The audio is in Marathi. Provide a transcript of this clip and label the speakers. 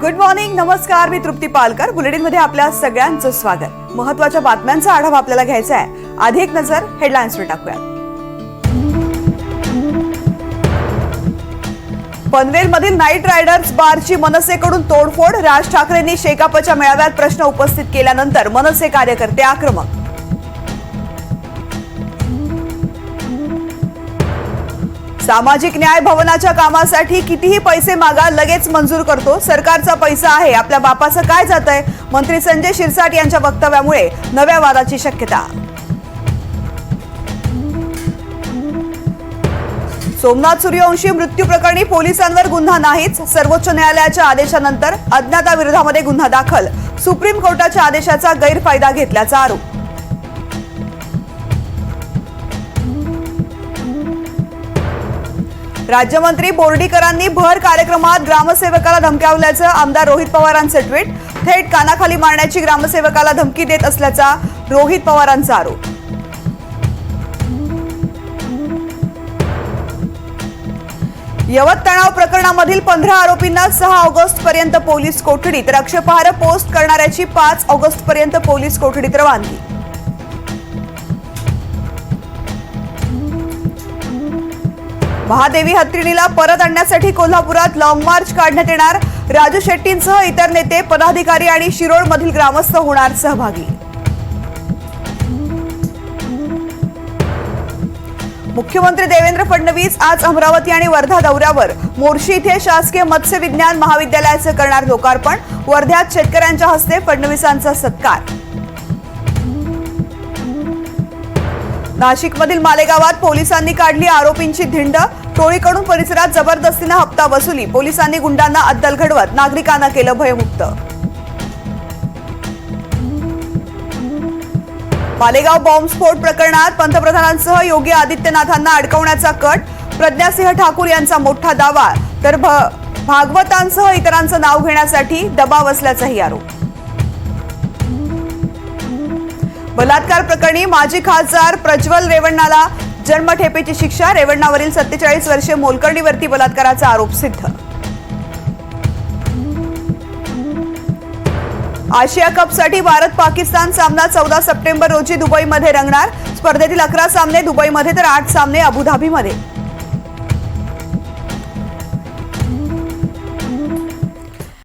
Speaker 1: गुड मॉर्निंग नमस्कार मी तृप्ती पालकर. बुलेटिनमध्ये आपल्या सगळ्यांचं स्वागत. महत्त्वाच्या बातम्यांचा आढावा आपल्याला घ्यायचा आहे. आधी एक नजर हेडलाईन्सवर टाकूया. पनवेलमधील नाईट रायडर्स बारची मनसेकडून तोडफोड. राज ठाकरेंनी शेकापच्या मेळाव्यात प्रश्न उपस्थित केल्यानंतर मनसे कार्यकर्ते आक्रमक. सामाजिक न्याय भवनाच्या कामासाठी कितीही पैसे मागा लगेच मंजूर करतो. सरकारचा पैसा आहे. आपल्या बापाचं काय जात आहे मंत्री संजय शिरसाट यांच्या वक्तव्यामुळे नव्या वादाची शक्यता. सोमनाथ सूर्यवंशी मृत्यू प्रकरणी पोलिसांवर गुन्हा नाहीच. सर्वोच्च न्यायालयाच्या आदेशानंतर अज्ञाताविरोधामध्ये गुन्हा दाखल. सुप्रीम कोर्टाच्या आदेशाचा गैरफायदा घेतल्याचा आरोप. राज्यमंत्री बोर्डीकरांनी भर कार्यक्रमात ग्रामसेवकाला धमकावल्याचं आमदार रोहित पवारांचं ट्विट. थेट कानाखाली मारण्याची ग्रामसेवकाला धमकी देत असल्याचा रोहित पवारांचा आरोप. यवत तणाव प्रकरणामधील पंधरा आरोपींना सहा ऑगस्ट पर्यंत पोलीस कोठडी तर आक्षेपार्ह पोस्ट करणाऱ्याची पाच ऑगस्ट पर्यंत पोलीस कोठडीत रवानगी. महादेवी हत्रिणीला परत आणण्यासाठी कोल्हापुरात लॉंग मार्च काढण्यात येणार. राजू शेट्टींसह इतर नेते पदाधिकारी आणि शिरोळमधील ग्रामस्थ होणार सहभागी. मुख्यमंत्री देवेंद्र फडणवीस आज अमरावती आणि वर्धा दौऱ्यावर. मोर्शी इथे शासकीय मत्स्य विज्ञान महाविद्यालयाचे करणार लोकार्पण. वर्ध्यात शेतकऱ्यांच्या हस्ते फडणवीसांचा सत्कार. नाशिकमधील मालेगावात पोलिसांनी काढली आरोपींची धिंड. टोळीकडून परिसरात जबरदस्तीनं हप्ता वसुली. पोलिसांनी गुंडांना अद्दल घडवत नागरिकांना केलं भयमुक्त. मालेगाव बॉम्बस्फोट प्रकरणात पंतप्रधानांसह योगी आदित्यनाथांना अडकवण्याचा कट. प्रज्ञासिंह ठाकूर यांचा मोठा दावा. तर भ- भागवतांसह इतरांचं नाव घेण्यासाठी दबाव असल्याचाही आरोप. बलात्कार प्रकरणी माजी खासदार प्रज्वल रेवण्णाला जन्मठेपेची शिक्षा रेवण्णावरील सत्तेचाळीस वर्षे मोलकर्णीवरती बलात्काराचा आरोप सिद्ध. आशिया कपसाठी भारत पाकिस्तान सामना चौदा सप्टेंबर रोजी दुबईमध्ये रंगणार. स्पर्धेतील अकरा सामने दुबईमध्ये तर आठ सामने अबुधाबीमध्ये.